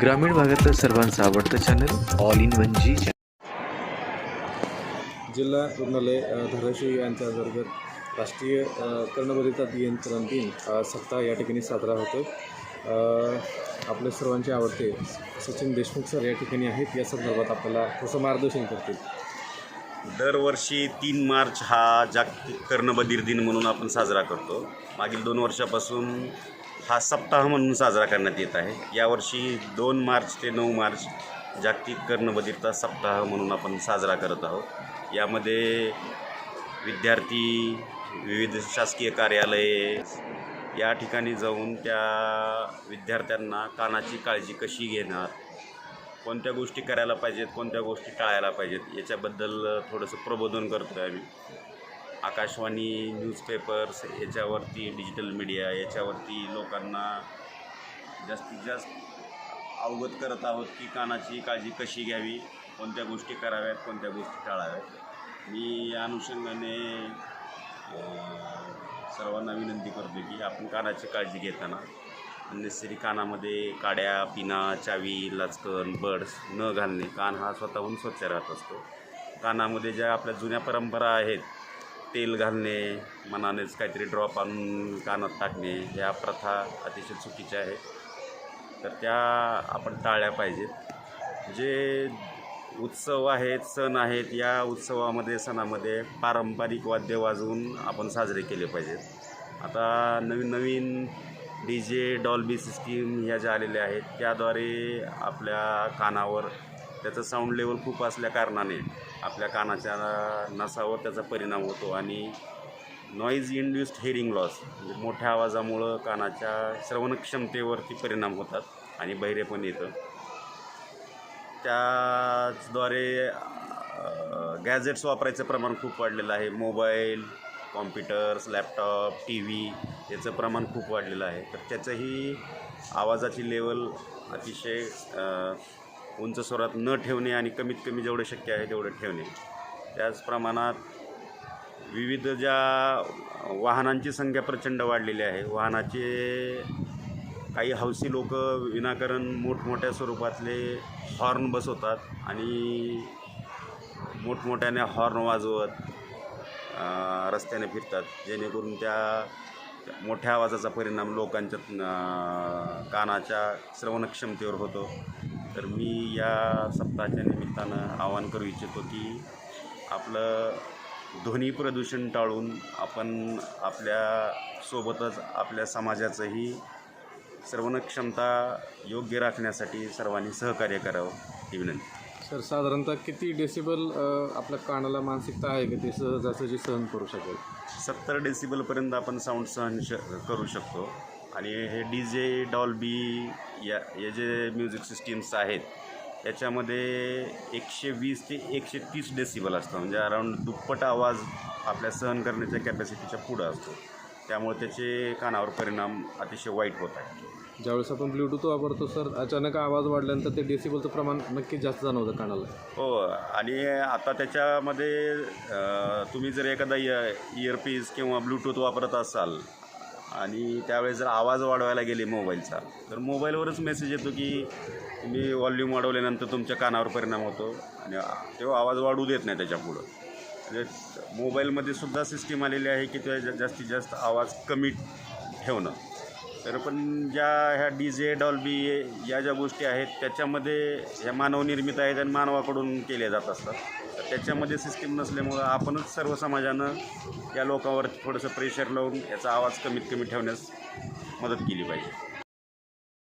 ग्रामीण भागातलं सर्वांचं आवडतं चॅनल ऑल इन वन जी जिल्हा रुग्णालय धाराशिव यांच्या अंतर्गत राष्ट्रीय अ, कर्णबधिरता नियंत्रण दिन सप्ताह या ठिकाणी साजरा होतो आपले सर्वांचे आवडते सचिन देशमुख सर या ठिकाणी आहेत. या संदर्भात आपल्याला थोडंसं मार्गदर्शन करतील. दरवर्षी तीन मार्च हा जागतिक कर्णबधीर दिन म्हणून आपण साजरा करतो. मागील दोन वर्षापासून हा सप्ताह म्हणून साजरा करण्यात येत आहे. यावर्षी दोन मार्च ते नऊ मार्च जागतिक कर्णबधिरता सप्ताह म्हणून आपण साजरा करत आहोत. यामध्ये विद्यार्थी विविध शासकीय कार्यालये या ठिकाणी जाऊन त्या विद्यार्थ्यांना कानाची काळजी कशी घेणार कोणत्या गोष्टी करायला पाहिजेत कोणत्या गोष्टी टाळायला पाहिजेत याच्याबद्दल थोडंसं प्रबोधन करतो आहे आम्ही. आकाशवाणी न्यूजपेपर्स याच्यावरती डिजिटल मीडिया याच्यावरती लोकांना जास्तीत जास्त अवगत करत आहोत की कानाची काळजी कशी घ्यावी कोणत्या गोष्टी कराव्यात कोणत्या गोष्टी टाळाव्यात. मी या अनुषंगाने सर्वांना विनंती करतो की आपण कानाची काळजी घेताना अननेसरी कानामध्ये काड्या पिना चावी लाचकन बड्स न घालणे. कान हा स्वतःहून स्वच्छ राहत असतो. कानामध्ये ज्या आपल्या जुन्या परंपरा आहेत तेल घालणे मनानेच काहीतरी ड्रॉप आणून कानात टाकणे या प्रथा अतिशय चुकीच्या आहेत. तर त्या आपण टाळल्या पाहिजेत. जे उत्सव आहेत सण आहेत या उत्सवामध्ये सणामध्ये पारंपरिक वाद्य वाजवून आपण साजरे केले पाहिजेत. आता नवीन नवीन डी जे डॉल्बी सिस्टीम ह्या ज्या आलेल्या आहेत त्याद्वारे आपल्या कानावर त्याचं साऊंड लेवल खूप असल्या कारणाने आपल्या कानाच्या नसावर त्याचा परिणाम होतो आणि नॉईज इंड्युस्ड हेअरिंग लॉस म्हणजे मोठ्या आवाजामुळं कानाच्या श्रवणक्षमतेवरती परिणाम होतात आणि बहिरे पण येतं. त्याचद्वारे गॅजेट्स वापरायचं प्रमाण खूप वाढलेलं आहे. Mobile computers laptop T V याचं प्रमाण खूप वाढलेलं आहे. तर त्याचंही आवाजाची लेवल अतिशय उंच स्वरात न ठेवणे आणि कमीत कमी जेवढं शक्य आहे तेवढं ठेवणे. त्याच प्रमाणात विविध ज्या वाहनांची संख्या प्रचंड वाढलेली आहे. वाहनाचे काही हौसी लोक विनाकारण मोठमोठ्या स्वरूपातले हॉर्न बसवतात आणि मोठमोठ्याने हॉर्न वाजवत रस्त्याने फिरतात. जेणेकरून त्या मोठ्या आवाजाचा परिणाम लोकांच्या कानाच्या श्रवणक्षमतेवर होतो. तर मी या सप्ताहाच्या निमित्तानं आवाहन करू इच्छितो की आपलं ध्वनी प्रदूषण टाळून आपण आपल्या सोबतच आपल्या समाजाचंही श्रवणक्षमता योग्य राखण्यासाठी सर्वांनी सहकार्य करावं ही विनंती. सर साधारणतः किती डेसिबल आपल्या कानाला मानसिकता आहे की? ते सहजासहजी सहन करू शकेल. सत्तर डेसिबलपर्यंत आपण साऊंड सहन श करू शकतो. आणि हे डी जे डॉल्बी या हे जे म्युझिक सिस्टीम्स आहेत याच्यामध्ये एकशे वीस ते एकशे तीस डेसिबल असतं. म्हणजे अराऊंड दुप्पट आवाज आपल्या सहन करण्याच्या कॅपॅसिटीच्या पुढं असतो. त्यामुळे त्याचे कानावर परिणाम अतिशय वाईट होत आहे ज्यावेळेस आपण ब्लूटूथ वापरतो सर अचानक आवाज वाढल्यानंतर ते डेसिबलचं प्रमाण नक्कीच जास्त जाणवतं कानाला. हो आणि आता त्याच्यामध्ये तुम्ही जर एखादा इय इयरपीस किंवा ब्लूटूथ वापरत असाल आणि त्यावेळेस जर आवाज वाढवायला गेले मोबाईलचा तर मोबाईलवरच मेसेज येतो की तुम्ही वॉल्यूम वाढवल्यानंतर तुमच्या कानावर परिणाम होतो आणि तेव्हा आवाज वाढू देत नाही त्याच्यापुढं. म्हणजे मोबाईलमध्ये सुद्धा सिस्टीम आलेली आहे की त्या जास्तीत जास्त आवाज कमी ठेवणं. तर पण ज्या ह्या डी जे डॉल्बी या ज्या गोष्टी आहेत त्याच्यामध्ये ह्या मानवनिर्मित आहेत आणि मानवाकडून केल्या जात असतात. तर त्याच्यामध्ये सिस्टीम नसल्यामुळं आपणच सर्व समाजानं या लोकांवर थोडंसं प्रेशर लावून याचा आवाज कमीत कमी ठेवण्यास मदत केली पाहिजे.